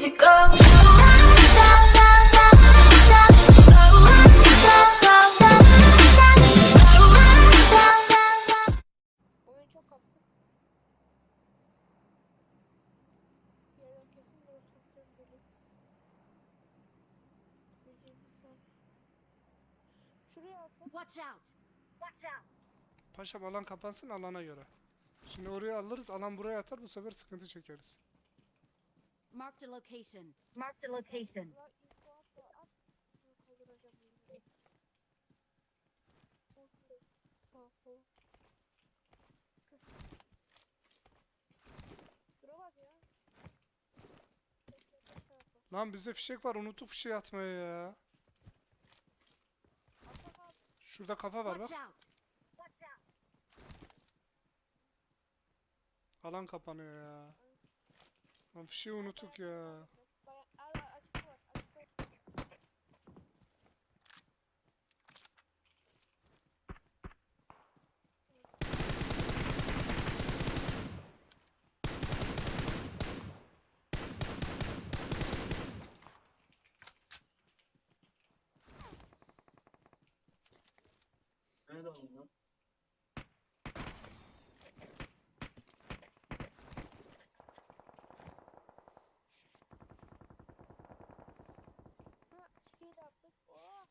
easy go. Oyun çok kaptı. Bir yerden kesin de oturtacağım geliyor. 120 saniye. Şuraya alsam. Watch out! Paşam alan kapansın alana göre. Şimdi oraya alırız alan buraya atar bu sefer sıkıntı çekeriz. Marked a location. Marked a location. Lan bizde fişek var unuttuk fişeği atmayı ya. Şurada kafa var bak. Watch out! Alan kapanıyor ya. Lan fişeği unuttuk ya. Baya, ara açık var. Açık var. Ha, şey de yaptık. Oh.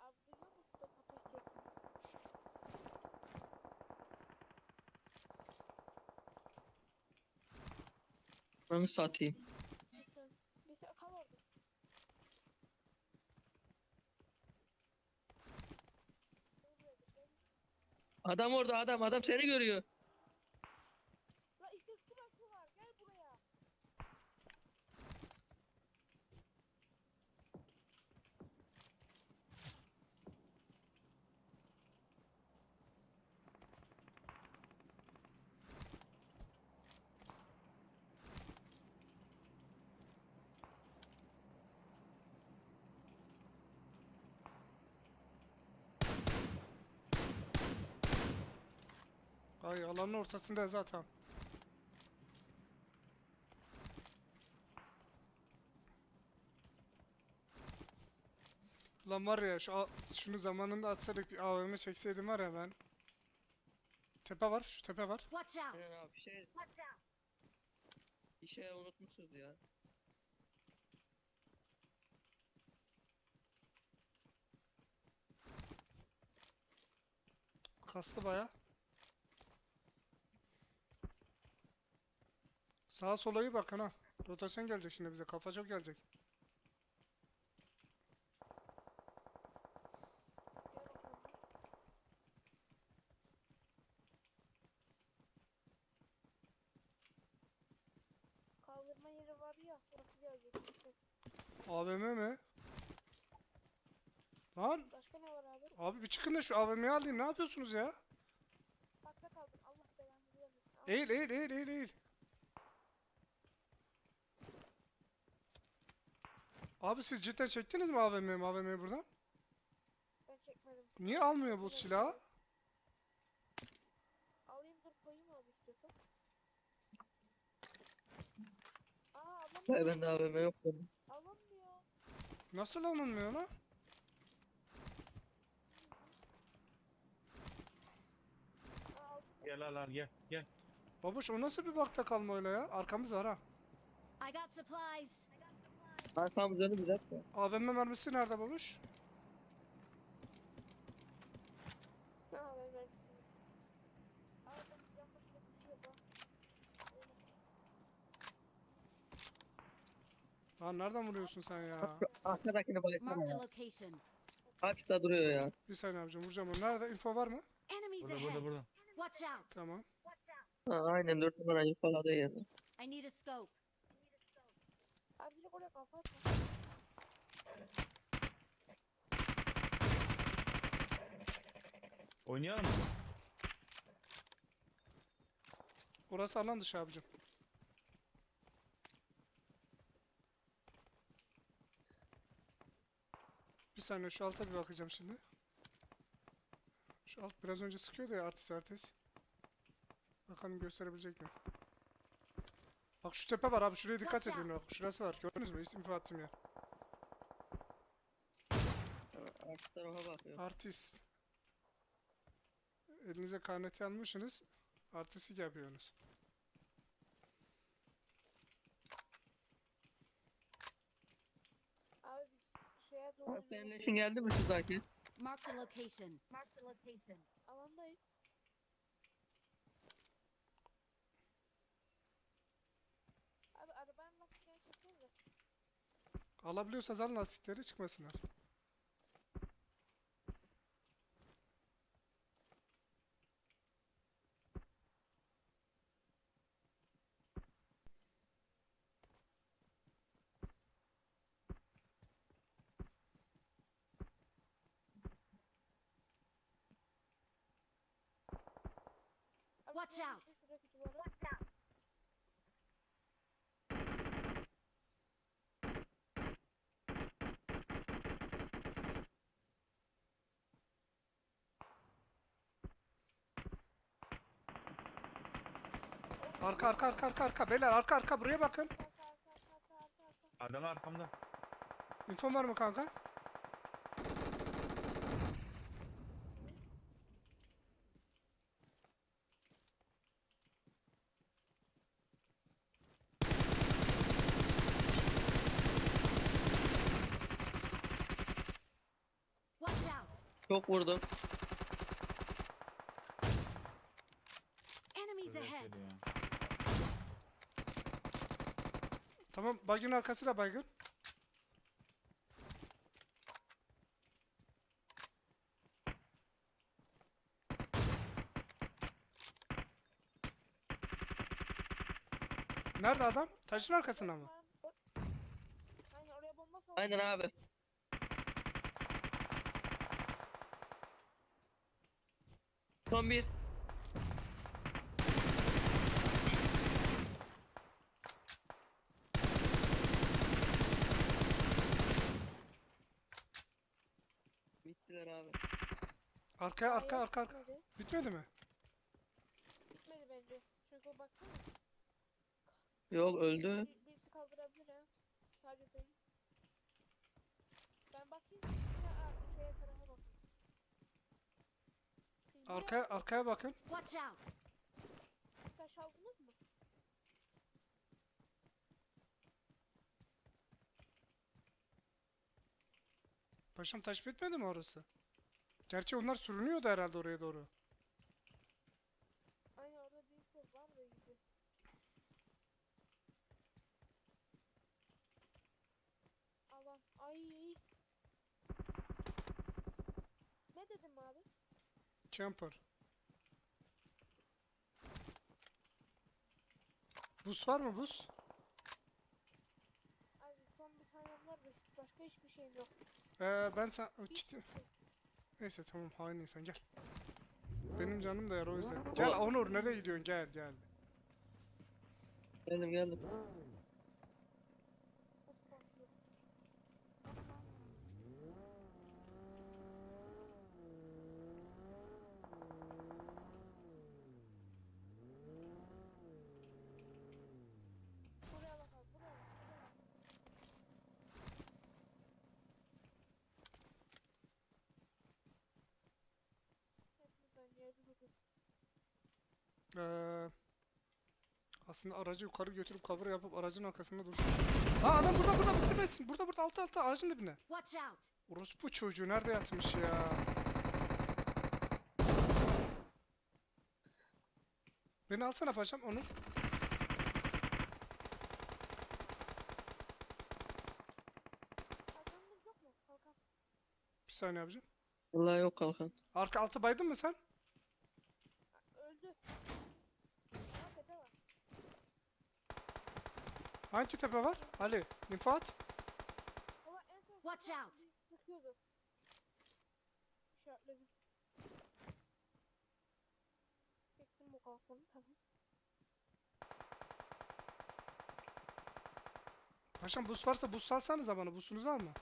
Abi duyuyor musun da fotoğraf çeksin. Ben satayım. Sen kal. Adam orada adam adam seni görüyor. Ay alanın ortasında zaten. Lan var ya şu şunu zamanında atsaydık bir AVM çekseydim var ya ben. Tepe var şu tepe var. Watch out! Aynen abi bir şey. Bir şey unutmuşsunuz ya. Kastı baya. Sağa sola iyi bakın ha. Rotasyon gelecek şimdi bize. Kafa çok gelecek. Kaldırma yeri var ya. Orası gelecek. işte. AVM mi? Lan Başka ne var abi? abi bir çıkın da şu AVM'yi alayım. Ne yapıyorsunuz ya? Bakta kaldım. Allah belanı vermesin. Al. Eğil eğil eğil eğil eğil. Abi siz cidden çektiniz mi AVM'yi AVM'yi buradan? Ben çekmedim. Niye almıyor bu silahı? Alayım dur koyayım abi istiyorsan. Aa ablam Vay bende AVM yok benim. alamıyor. Nasıl alınmıyor lan? Aa aldım. Gel al al gel gel. Babuş o nasıl bir bakta kalma öyle ya? Arkamız var ha. I got supplies! Arkamız önü bir dakika. AVM mermisi nerede babuş? Lan nereden vuruyorsun sen ya? Arkadakini Marked a ya. location. Açta duruyor ya. Bir saniye abicim vuracağım onu. Nerede? Info var mı? Enemies Burada burada ahead! burada. Watch out! Tamam. Ha, aynen 4 numara yıkaladığı yerde. I need a scope. Oraya kafa. Oynayalım mı? Burası alan dışı abicim. Bir saniye şu alta bir bakacağım şimdi. Şu alt biraz önce sıkıyordu ya artist artist. Bakalım gösterebilecek mi? Bak şu tepe var abi şuraya dikkat edin bak. Şurası var. Gördünüz mü? İnfo attım ya. Arka tarafa bakıyor. Artist. Elinize karneti almışsınız. Artistik yapıyorsunuz. Abi biz şeye doğru Abi senin leşin geldi mi şuradaki? Marked a location. Marked a location. Alandayız. Alabiliyorsanız alın lastikleri çıkmasınlar. Arka arka arka arka arka. Beyler arka arka buraya bakın. Adam arkamda. Info var mı kanka? Çok vurdum. Enemies Evet ahead. dedi ya. Tamam baygın arkasıyla baygın. Nerede adam? Taşın arkasında mı? Aynen oraya bomba sal. Aynen abi. Son bir. Bittiler abi. Arkaya arka Hayır, arka arka. bitmedi. Bitmedi mi? Bitmedi bence. Çünkü baksana. Yok öldü. Bir, birisi kaldırabilir ha. Sadece değil. Ben bakayım. Arka şeye tarafa bak. Siz buraya arkaya bakın. Watch out. taş aldınız mı? Paşam taş bitmedi mi orası? Gerçi onlar sürünüyordu herhalde oraya doğru. Aynen orada birisi var da gibi. Alan. Ay. Ne dedim abi? Jumper. Buz var mı buz? Abi son bir tane var da başka hiçbir şeyim yok. Ee, ben sen Hiçbir şey. Neyse tamam hain insan gel. Benim canım da yar o yüzden. Gel Onur nereye gidiyorsun gel gel. Geldim geldim. Of, basıyor. Buraya bakalım, buraya bak, buraya bak. Hepimizden yerde durduk. Ee, aslında aracı yukarı götürüp cover yapıp aracın arkasında dursun. Aa adam burada burada bitirmesin. Burada burada altta altta ağacın dibine. Watch out. Orospu çocuğu nerede yatmış ya? Beni alsana paşam onu. Kalkanımız yok mu? Kalkan. Bir saniye abicim. Vallahi yok kalkan. Arka altı baydın mı sen? Öldü. Aa, tepe var. Hangi tepe var? Ali, info at. Baba en son Watch out. bizi sıkıyordu. İşaretledim. Çektim bu kalkanı tamam. Paşam buz varsa buz salsanıza bana. Buzunuz var mı?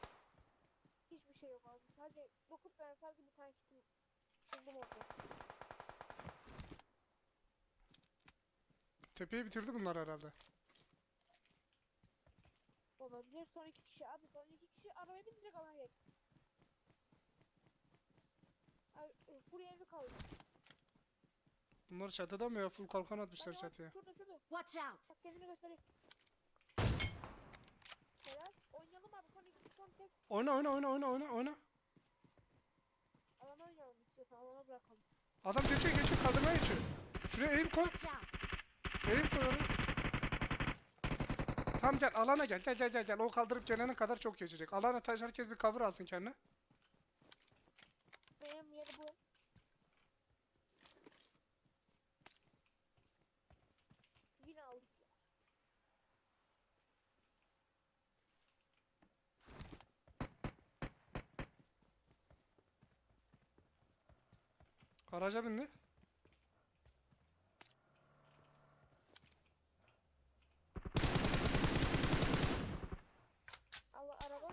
Hiçbir şey yok abi. Sadece 9 tane sadece bir tane kitim buldum orada. Tepeyi bitirdi bunlar herhalde. Olabilir. Son iki kişi abi. Son iki kişi arabaya bin direkt alana. Abi e, buraya evi kaldı. Bunlar çatıda mı ya? Full kalkan atmışlar Hadi çatıya. Şurada şurada. Watch out! Bak kendini göstereyim. Helal. Oynayalım abi. Son iki son tek. Oyna oyna oyna oyna oyna oyna. Alana oynayalım istiyorsan. Alana bırakalım. Adam geçiyor geçiyor kaldırmaya geçiyor. Şuraya eğim koy. Eğim koy oraya. Gel alana gel gel gel gel gel. O kaldırıp gelene kadar çok geçecek. Alana taş herkes bir cover alsın kendine. Benim yeri bu. Yine aldık ya. Araca bindi. Al araba.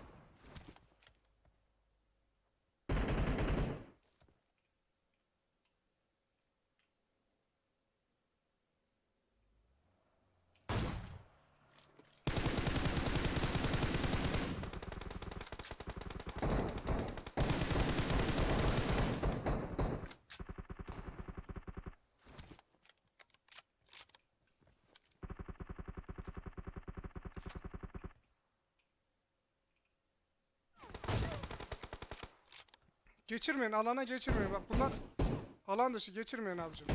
Geçirmeyin alana geçirmeyin. Bak bunlar alan dışı geçirmeyin abicim.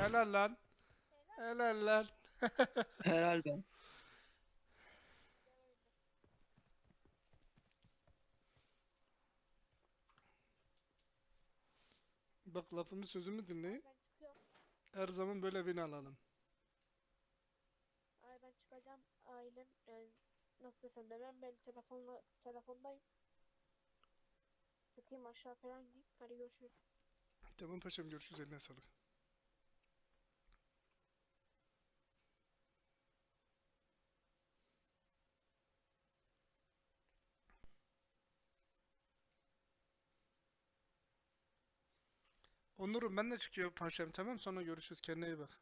Helal lan. Helal lan. Helal be. Bak lafımı sözümü dinleyin. Ben. Her zaman böyle win alalım. Ay ben çıkacağım. Ailem yani nasıl desem demem ben telefonla telefondayım. Çıkayım aşağı falan gideyim. Hadi görüşürüz. Tamam paşam görüşürüz eline sağlık. Onurum ben de çıkıyorum paşam tamam sonra görüşürüz kendine iyi bak.